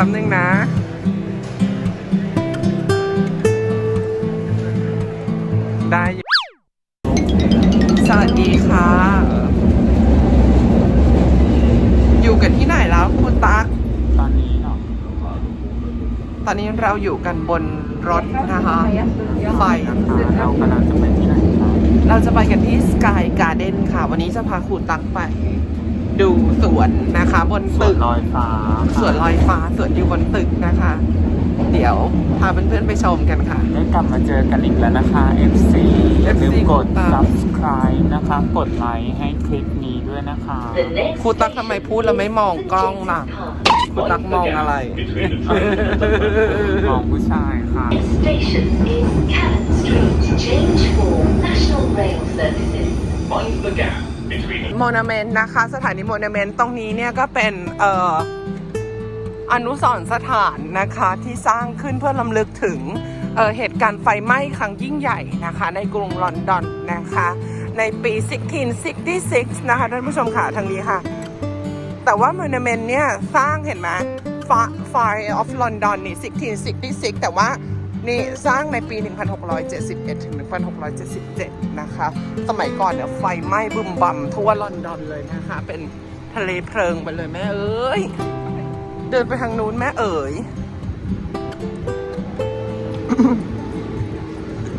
ป๊บนึงนะได้อยู่สวัสดีค่ะ อยู่กันที่ไหนแล้วคุณตั๊กตอนนี้เนาะตอนนี้เราอยู่กันบนรถนะคะไฟนะคะเรากำลังจะไปที่ไหนคะเราจะไปกันที่สกายการ์เด้นค่ะ วันนี้จะพาครูตั๊กไป ดูสวนนะคะ บนสวตึนกลอยฟ้าค่ะสวนลอยฟ้าสวนอยู่บนตึกนะคะ เดี๋ยวพาเพื่อนๆไปชมกันค่ะได้กลับมาเจอกันอีกแล้วนะคะ FC อย่าลืม FC กดตาม subscribe นะคะ กดไลค์ให้คลิปนี้ด้วยนะคะครูตั๊กทำไมพูดแล้วไม่มองกล้องล่ะครูตั๊กมองอะไร มองผู้ชายค่ะ Next station is Cannon Street. Change for National Rail Services. Mind the gap between โมนาเมนต์นะคะ สถานีโมนาเมนต์ตรงนี้เนี่ยก็เป็นเอ่ออนุสรณ์สถานนะคะที่สร้างขึ้นเพื่อลำลึกถึงเเหตุการณ์ไฟไหม้ครั้งยิ่งใหญ่นะคะ ในกรุงลอนดอนนะคะ ในปี 1666 นะคะท่านผู้ชมค่ะทางนี้ค่ะ แต่ว่าโมนาเมนต์เนี่ยสร้างเห็นไหม Fire of London นี่ 1666 แต่ว่า นี่สร้างในปี 1671 ถึง 1677 นะคะ สมัยก่อนเนี่ยไฟไหม้บึมบั่มทั่วลอนดอนเลยนะคะ เป็นทะเลเพลิงไปเลยแม่เอ้ย เดินไปทางนู้นแม่เอ๋ย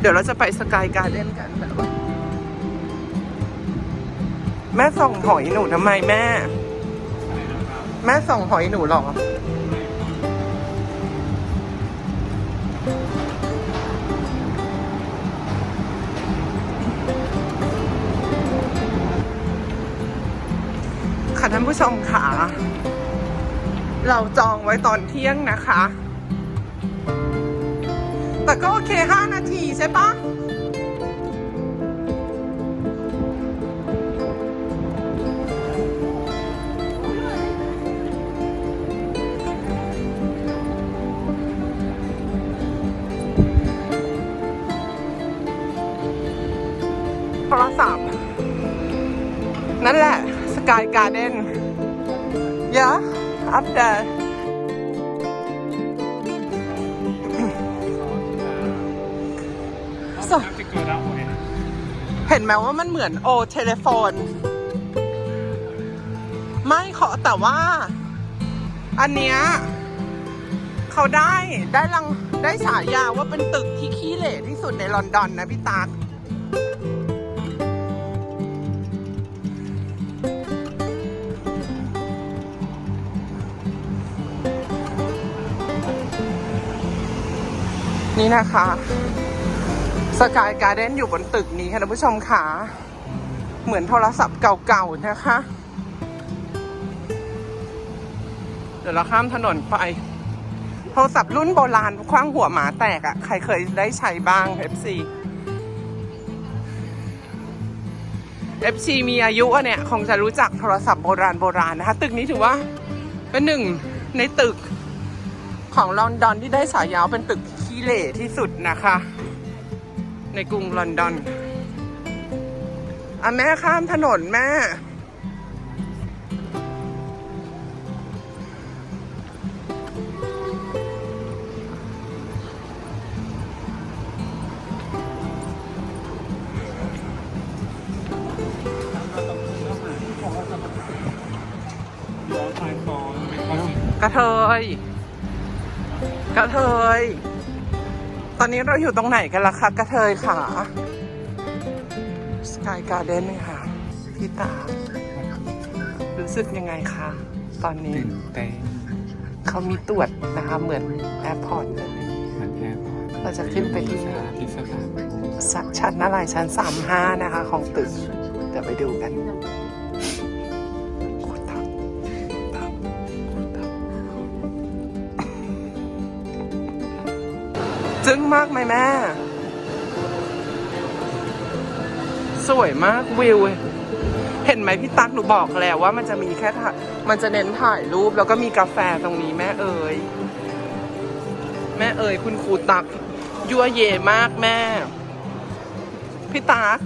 เดี๋ยวเราจะไปสกายการ์เด้นกันแบบว่าแม่ส่องหอยหนูทำไมแม่ แม่ส่องหอยหนูหรอ ผู้ชมค่ะ เราจองไว้ตอนเที่ยงนะคะ แต่ก็โอเค 5 นาทีใช่ปะโทรศัพท์นั่นแหละ สกายการ์เด้น yeah up there so เห็นไหมว่ามันเหมือนโอเทเลโฟน ไม่ขอแต่ว่า อันเนี้ยเขาได้ได้รังได้ฉายาว่าเป็นตึกที่ขี้เหร่ที่สุดในลอนดอนนะพี่ตาก นี่นะคะสกายการ์เด้นอยู่บนตึกนี้ค่ะท่านผู้ชมค่ะ เหมือนโทรศัพท์เก่าๆนะคะ เดี๋ยวเราข้ามถนนไป โทรศัพท์รุ่นโบราณคว้างหัวหมาแตกอะ่ะ ใครเคยได้ใช้บ้าง FC FC มีอายุอะเนี่ย คงจะรู้จักโทรศัพท์โบราณโบราณนะคะ ตึกนี้ถือว่าเป็นหนึ่งในตึกของลอนดอนที่ได้ฉายาเป็นตึกี้เหร่ที่สุดนะคะ ในกรุงลอนดอนอะแม่ข้ามถนนแม่ กระเทย กระเทย ตอนนี้เราอยู่ตรงไหนกันล่ะคะกระเทยขาสกายการ์เด้นค่ะพี่ตา รู้สึกยังไงคะตอนนี้ตื่นเต้นเขามีตรวจนะคะเหมือนแอร์พอร์ตเลยเหมือนแอร์พอร์ตเราจะขึ้นไปที่สถานที่สถานสชั้นอะไรชั้นสามห้านะคะ ของตึกเดี๋ยวไปดูกัน จึ้งมากไหมแม่ สวยมากวิว เห็นไหมพี่ตั๊กหนูบอกแล้วว่ามันจะมีแค่ถ่ายมันจะเน้นถ่ายรูปแล้วก็มีกาแฟตรงนี้แม่เอ๋ยแม่เอ๋ยคุณครูตักยั่วเยมากแม่ พี่ตัก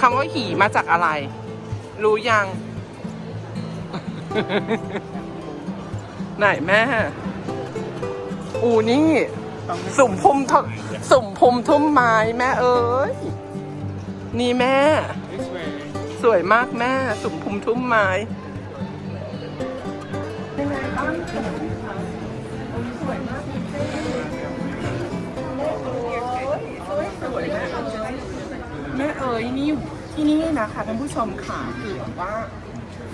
คำว่าหีมาจากอะไร รู้ยัง ไหนแม่ อูนี่ สุ่มพุมทสุ่มพุมทุ่มไม้แม่เอ้ย นี่แม่ สวยมากแม่ สุ่มพุมทุ่มไม้ยังไงบ้างคะสวยมากแม่เอ้ยสวยแม่เอ้ยแม่เอ๋ยนี่ที่นี่นะคะท่านผู้ชมค่ะคือแบบว่าฟ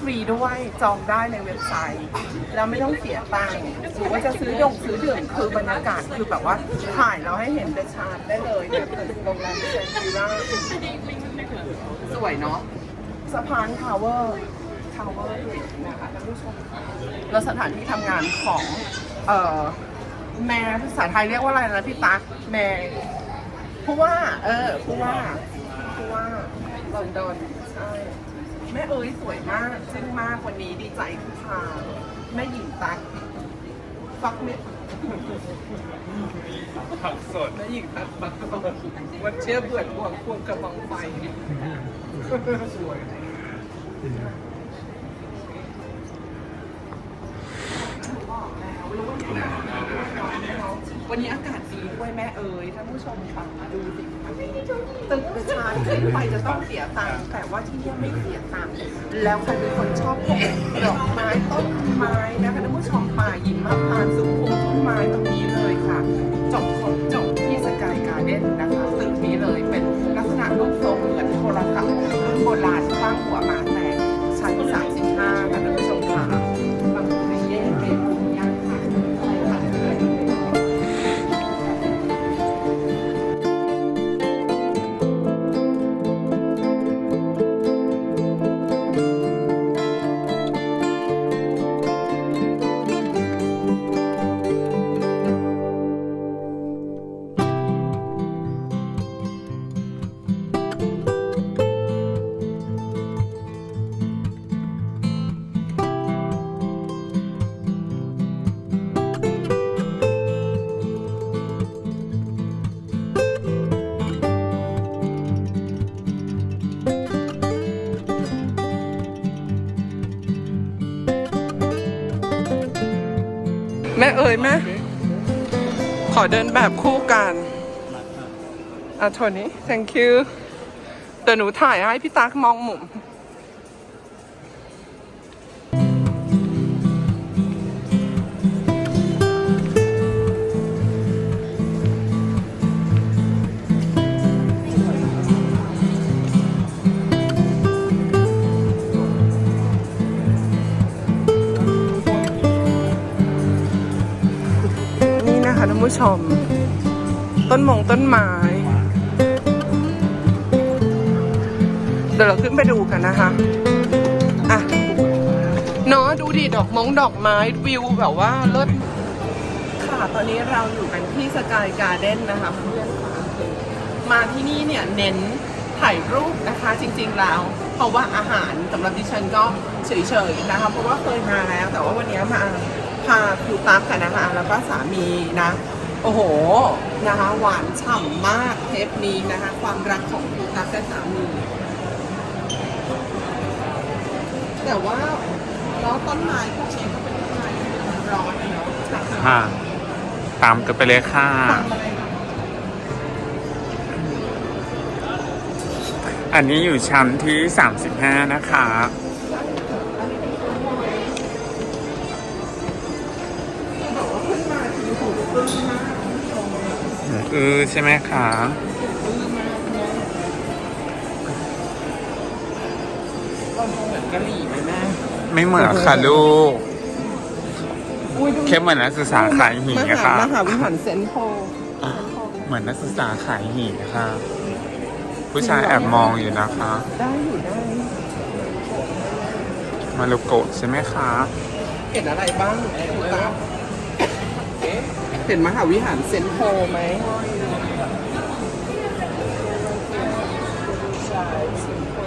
รีด้วยจองได้ในเว็บไซต์ แล้วไม่ต้องเสียตังค์หรือว่าจะซื้อดงซื้อดื่มคือบรรยากาศคือแบบว่าถ่ายแล้วให้เห็นเดชาร์ได้เลยเนี่ยตึกโรงแรมเซนจูราสวยเนาะสะพานทาวเวอร์ทาวเวอร์นะคะท่านผู้ชมแล้วสถานที่ทำงานของเอ่อแม่ภาษาไทยเรียกว่าอะไรนะพี่ตั๊กแม่ผู้ว่า เออผู้ว่าผู้ว่าลอนดอนใช่ แม่เอ๋ยสวยมากซึ่งมากวันนี้ดีใจทุกทางแม่หญิงตักฟักเม็ดผักสดแม่หญิงตักฟักกระบอกวันเชื่อเบื่อดวงควงกระบองไฟสวยบอกแล้วแล้ววันนี้ วันนี้อากาศดีด้วยแม่เอ๋ยท่านผู้ชมค่ะดูสิตึกประชาขึ้นไปจะต้องเสียตังค์แต่ว่าที่นี่ไม่เสียตังค์แล้วใครเป็นคนชอบพวกดอกไม้ต้นไม้นะคะท่านผู้ชมป่าหิมพานต์สุขุมต้นไม้ตรงนี้เลยค่ะ จบครบจบที่สกายการ์เด้นนะคะตึกนี้เลยเป็นลักษณะรูปทรงเหมือนโทรศัพท์รุ่นโบราณข้างหัวหมาแตกชั้น35ค่ะท่ามค่ะ เอ๋ยแม่ขอเดินแบบคู่กัน อะโทนี่ thank you เดี๋ยวหนูถ่ายให้พี่ตั๊กมองมุม ผู้ชม ต้นมงต้นไม้ เดี๋ยวเราขึ้นไปดูกันนะคะอะเนาะดูดิดอกมงดอกไม้วิวแบบว่าเลิศค่ะตอนนี้เราอยู่กันที่สกายการ์เด้นนะคะเพื่อนค่ะมาที่นี่เนี่ยเน้นถ่ายรูปนะคะจริงๆแล้วเพราะว่าอาหารสำหรับดิฉันก็เฉยๆนะคะเพราะว่าเคยมาแล้ว แต่ว่าวันนี้มาพาครูตั๊กกันนะคะ แล้วก็สามีนะ โอ้โหนะคะหวานฉ่ำมากเทปนี้นะคะ ความรักของครูตั๊กและสามีแต่ว่าแล้วต้นไม้พวกนี้ก็เป็นต้นไม้ที่มันร้อนอะเนาะค่ะ ตามกันไปเลยค่ะ ตามอะไรนะอันนี้อยู่ชั้นที่ 35 นะคะ เออใช่ไหมคะปึ้งมากเนี่ยเราเหมือนกะหรี่ไหมแม่ไม่เหมือนค่ะลูกอุ้ยดูเข้มเหมือนนักศึกษาขายหีอะค่ะมหาวิหารเซนต์โพลเหมือนนักศึกษาขายหีค่ะผู้ชายแอบมองอยู่นะคะ ได้อยู่ได้ มารุโกะใช่ไหมคะ เห็นอะไรบ้างคุณตา เห็นมหาวิหารเซนต์โพลไหมใช่เซ็นต์โพล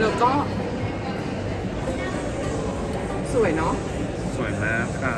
แล้วก็ สวยเนาะ สวยมากค่ะ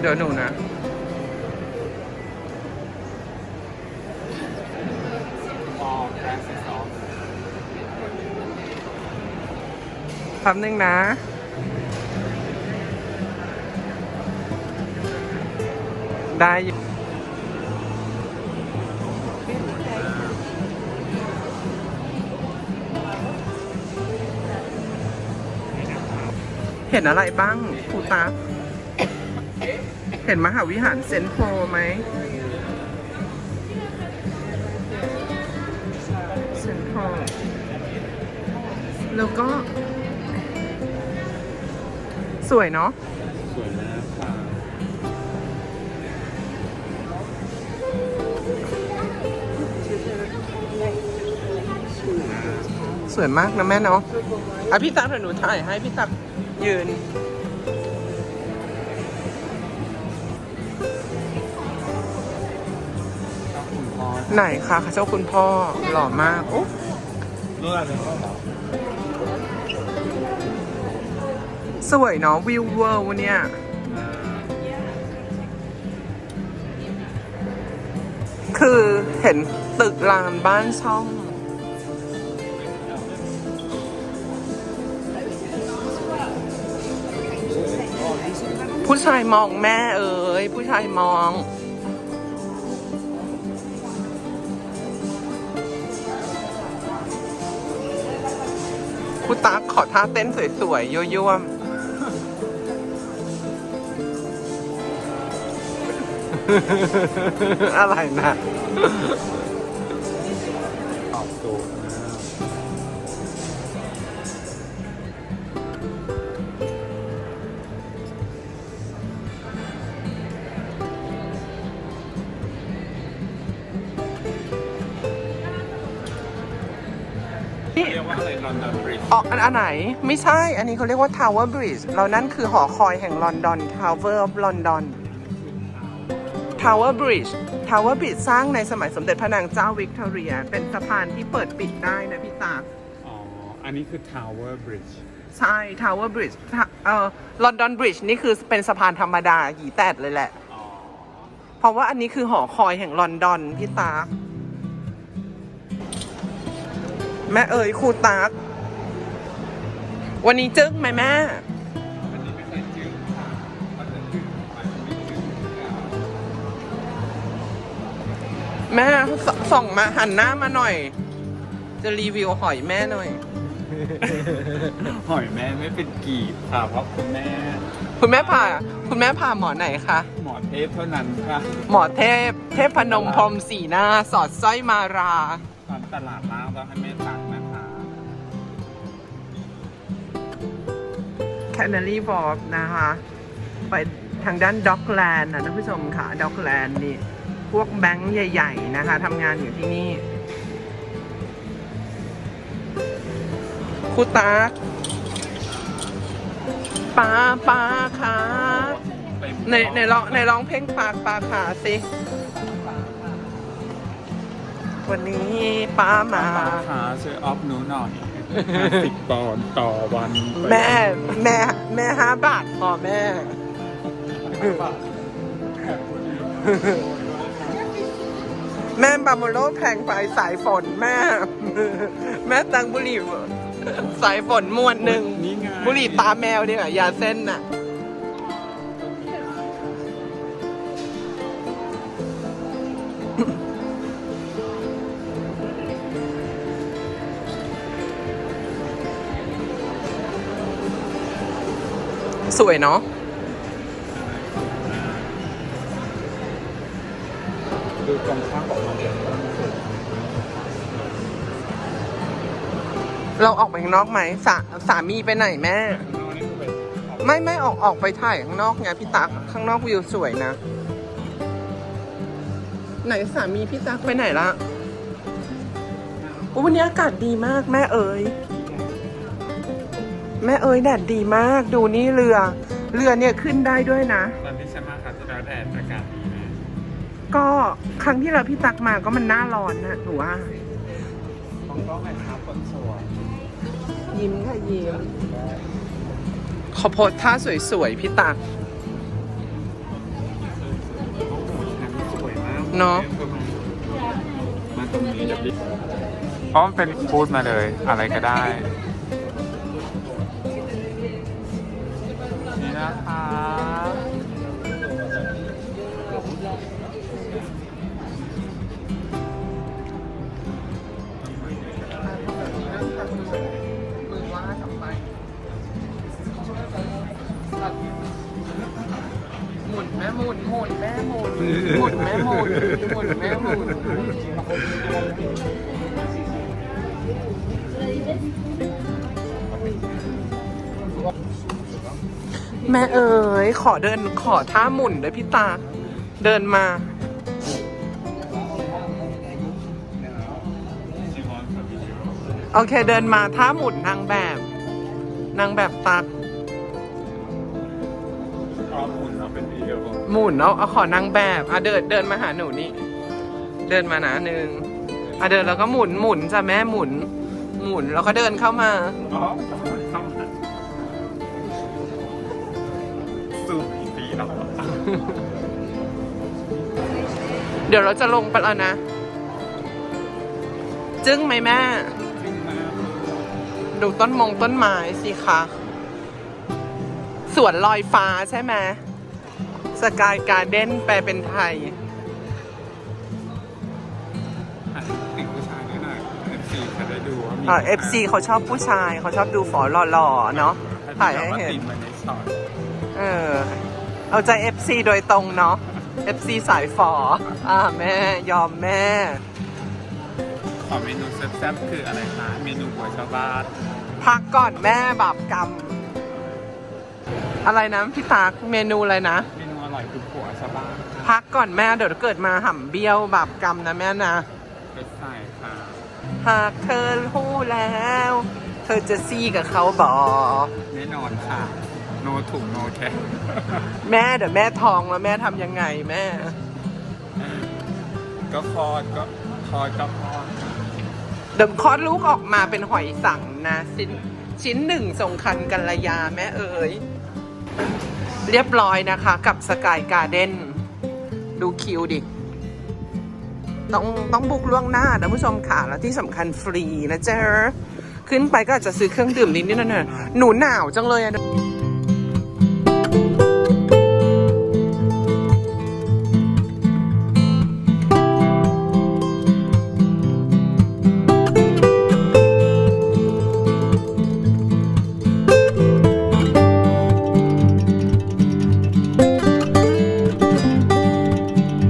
เดี๋ยวหนูนะแป๊บนึงนะ ได้เห็นอะไรบ้างครูตา เห็นมหาวิหารเซนโพไหมเซนโพแล้วก็ สวยเนาะสวยมากค่ะสวยมากนะแม่เนาะอะพี่ตักเดี๋ยวหนูถ่ายให้พี่ตักยืน ไหนคะเจ้าคุณพ่อหล่อมากโอ้สวยเนาะวิวเวิร์เนี่ยคือเห็นตึกรามบ้านช่อง ผู้ชายมองแม่เอ๋ยผู้ชายมอง คุณตากขอท่าเต้นสวยๆยั่วๆอะไรนะตอบโอนบริดจ์ออกอันอันไหน ไม่ใช่ อันนี้เขาเรียกว่า Tower Bridge เรานั่นคือหอคอยแห่งลอนดอน Tower of London Tower Bridge Tower Bridge สร้างในสมัยสมเด็จพระนางเจ้าวิกตอเรีย เป็นสะพานที่เปิดปิดได้นะพี่ตา อ๋อ อันนี้คือ Tower Bridge ใช่ Tower Bridge ถ้าเอ่อ London Bridge นี่คือเป็นสะพานธรรมดาหีแตดเลยแหละอ๋อเพราะว่าอันนี้คือหอคอยแห่งลอนดอนพี่ตา แม่เอ๋ยครูตาก วันนี้จึ๊กไหมแม่อันนี้ไม่ใช่จืดค่ะมันจะจืดไปไม่จืดค่ะแม่สส่องมาหันหน้ามาหน่อย จะรีวิวหอยแม่หน่อย หอยแม่ไม่เป็นกีบค่ะเพราะคุณแม่ คุณแม่ผ่า คุณแม่ผ่าหมอไหนคะ หมอเทพเท่านั้นค่ะหมอเทพ เทพพนมพรหมสีหน้า สอดสร้อยมารา ตอนตลาดล่างต้องให้แม่ตัก นะคะแคนารีวอกนะคะ ไปทางด้านด็อกแลนด์นะท่านผู้ชมค่ะด็อกแลนด์นี่ พวกแบงค์ใหญ่ ๆ นะคะทำงานอยู่ที่นี่ครูตากปลาปลาค่ะในในร้องในร้องเพลงปากปลาขาสิ วันนี้ป้ามาหาช่วยออฟหนูหน่อยสิบปอนด์ต่อวันแม่แม่แม่ห้าบาทพอแม่ แม่บาโมโลแพงไปสายฝนแม่ แม่ตังบุหรี่สายฝนมวนหนึ่งนี่ไงบุหรี่ตาแมวเนี่ยยาเส้นน่ะ สวยเนาะดูตรงข้ามของมันเลยเราออกไปข้างนอกไหมสาสามีไปไหนแม่ข้างนอกนี่คือเป็นขอบไม่ไม่ออกออกไปถ่ายข้างนอกไงพี่ตักข้างนอกวิวสวยนะ ไหนสามีพี่ตักไปไหนละอุ๊ยวันนี้อากาศดีมากแม่เอ๋ย แม่เอ๋ยแดดดีมาก ดูนี่เรือ เรือเนี่ยขึ้นได้ด้วยนะ ตอนที่ฉันมาคาสดาแดดอากาศดีไหมก็ครั้งที่เราพี่ตักมาก็มันหน้าร้อนนะหนูว่าต้องต้องให้าคนสวยยิ้มค่ะยิ้มขอโพสท่าสวยๆพี่ตักเนาะมาตรงนี้จะพี่เพราะมันเป็นพูดมาเลย อะไรก็ได้ หมุนหมุนแม่หมุนหมุนแม่หมุนหมุนแม่หมุนแม่เอ๋ยขอเดินขอท่าหมุนด้วยพี่ตา เดินมา โอเคเดินมาท่าหมุนนางแบบ นางแบบตัก หมุนเอาเอาขอนางแบบอะเดินเดินมาหาหนูนี่ เดินมานะหนึ่งอะเดินแล้วก็หมุนหมุนจ้ะแม่หมุน หมุนแล้วก็เดินเข้ามาอ๋อเข้ามาสูบอีกปีแล้วเดี๋ยวเราจะลงไปแล้วนะ จึ้งไหมแม่ ดูต้นมงต้นไม้สิคะสวนลอยฟ้าใช่ไหม สกายการ์เด้นแปลเป็นไทย ติดผู้ชายด้วยหน่อย FC จะได้ดูว่ามีอ่า FC เขาชอบผู้ชายเขาชอบดูฝอหล่อๆเนาะ ถ่ายให้เห็น ติดมาในช็อตเออ เอาใจ FC โดยตรงเนาะ FC สายฝออ่าแม่ ยอมแม่ ขอเมนูแซ่บๆคืออะไรคะ เมนูหัวชาวบ้านพักก่อนแม่บาปกรรม อะไรนะพี่ตากเมนูอะไรนะเมนูอ ร่อยคือหัวชาวบ้านพักก่อนแม่เดี๋ยวเกิดมาห่ำเบี้ยวบาปกรรมนะแม่นะ ไปใส่ค่ะ หากเธอรู้แล้ว เธอจะซี่กับเขาบอแน่นอนค่ะ โนถุงโนแทแม่เดี๋ยวแม่ทองแล้วแม่ทำยังไงแม่ ก็คลอดก็คลอดก็คลอดเดี๋ยวคลอดลูกออกมาเป็นหอยสังนะ ชิ้นชิ้นหนึ่งทรงคันกัลยาแม่เอ๋ย เรียบร้อยนะคะกับสกายการ์เด้นดูคิวดิ ต้องต้องบุกล่วงหน้านะผู้ชมค่ะ แล้วที่สำคัญฟรีนะเจ๊ะขึ้นไปก็อาจจะซื้อเครื่องดื่มนิดนิดหน่อยหนูหนาวจังเลยอะ